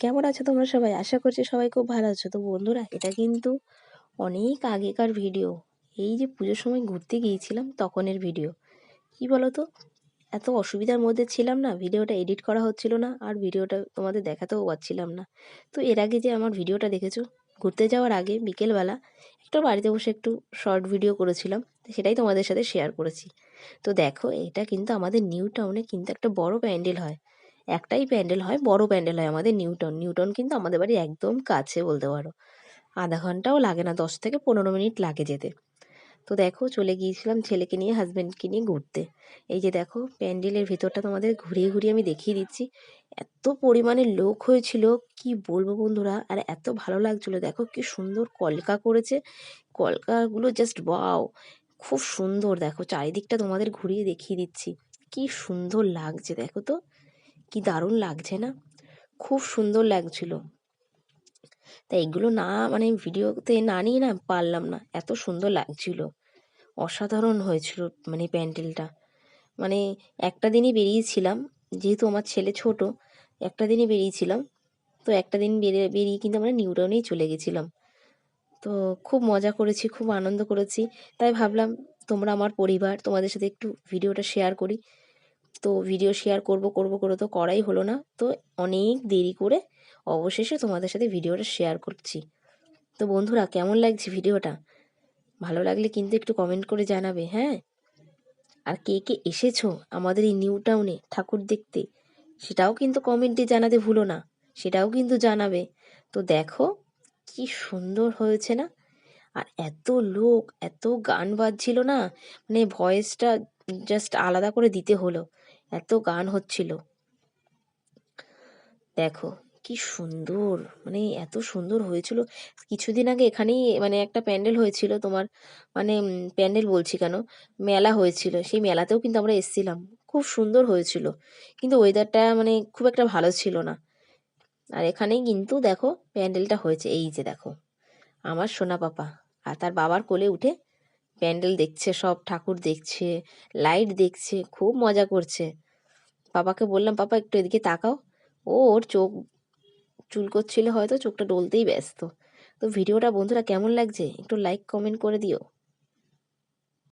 কেমন আছো তোমরা সবাই? আশা করছি সবাই খুব ভালো আছো। তো বন্ধুরা, এটা কিন্তু অনেক আগেকার ভিডিও। এই যে পুজোর সময় ঘুরতে গিয়েছিলাম তখনের ভিডিও। কি বলো তো এত অসুবিধার মধ্যে ছিলাম না, ভিডিওটা এডিট করা হচ্ছিল না, আর ভিডিওটা তোমাদের দেখাতেও পারছিলাম না। তো এর আগে যে আমার ভিডিওটা দেখেছ, ঘুরতে যাওয়ার আগে বিকেলবেলা একটু বাড়িতে বসে একটু শর্ট ভিডিও করেছিলাম, সেটাই তোমাদের সাথে শেয়ার করেছি। তো দেখো, এটা কিন্তু আমাদের নিউ টাউনে কিন্তু একটা বড় প্যান্ডেল হয়। একটাই প্যান্ডেল হয়, বড় প্যান্ডেল হয় আমাদের নিউটন। নিউটন কিন্তু আমাদের বাড়ি একদম কাছে বলতে পারো। আধা ঘন্টাও লাগে না, দশ থেকে পনেরো মিনিট লাগে যেতে। তো দেখো, চলে গিয়েছিলাম ছেলেকে নিয়ে হাজব্যান্ডকে নিয়ে ঘুরতে। এই যে দেখো, প্যান্ডেলের ভিতরটা তোমাদের ঘুরিয়ে ঘুরিয়ে আমি দেখিয়ে দিচ্ছি। এত পরিমাণে লোক হয়েছিল, কি বলব বন্ধুরা? আর এত ভালো লাগছিল, দেখো কি সুন্দর কলকা করেছে। কলকাগুলো জাস্ট বাও খুব সুন্দর, দেখো, চারিদিকটা তোমাদের ঘুরিয়ে দেখিয়ে দিচ্ছি। কি সুন্দর লাগছে, দেখো তো। কি দারুণ লাগছে না? খুব সুন্দর লাগছিল। তা এগুলো না মানে ভিডিওতে না নিয়ে না পারলাম না। এত সুন্দর লাগছিল। অসাধারণ হয়েছিল মানে প্যান্ডেলটা। মানে একটা দিনই বেরিয়েছিলাম, যেহেতু আমার ছেলে ছোট, একটা দিনই বেরিয়েছিলাম। তো একটা দিন বেরিয়ে বেরিয়ে কিন্তু আমরা নিউ টাউনেই চলে গেছিলাম। তো খুব মজা করেছি, খুব আনন্দ করেছি। তাই ভাবলাম তোমরা আমার পরিবার, তোমাদের সাথে একটু ভিডিওটা শেয়ার করি। তো ভিডিও শেয়ার করব করব, করে তো করাই হলো না। তো অনেক দেরি করে অবশেষে তোমাদের সাথে ভিডিওটা শেয়ার করছি। তো বন্ধুরা, কেমন লাগছে ভিডিওটা ভালো লাগলে কিন্তু একটু কমেন্ট করে জানাবে হ্যাঁ? আর কে কে এসেছ আমাদের এই নিউ টাউনে ঠাকুর দেখতে, সেটাও কিন্তু কমেন্টে জানাতে ভুলো না, সেটাও কিন্তু জানাবে। তো দেখো কি সুন্দর হয়েছে না? আর এত লোক, এত গান বাজছিল না? মানে ভয়েসটা জাস্ট আলাদা করে দিতে হলো। এত গান হচ্ছিল। দেখো, কি সুন্দর মানে এত সুন্দর হয়েছিল। কিছুদিন আগে এখানেই মানে একটা প্যান্ডেল হয়েছিল তোমার মানে প্যান্ডেল বলছি কেন, মেলা হয়েছিল। সেই মেলাতেও কিন্তু আমরা এসছিলাম। খুব সুন্দর হয়েছিল। কিন্তু ওয়েদারটা মানে খুব একটা ভালো ছিল না। আর এখানেই কিন্তু দেখো, প্যান্ডেলটা হয়েছে। এই যে দেখো, আমার সোনা পাপা আর তার বাবার কোলে উঠে প্যান্ডেল দেখছে, সব ঠাকুর দেখছে, লাইট দেখছে, খুব মজা করছে। বাবাকে বললাম, পাপা, একটু এদিকে তাকাও। ও ওর চোখ, চুল করছিল হয়তো, চোখটা ডলতেই ব্যস্ত। তো ভিডিওটা বন্ধুরা কেমন লাগছে একটু লাইক কমেন্ট করে দিও।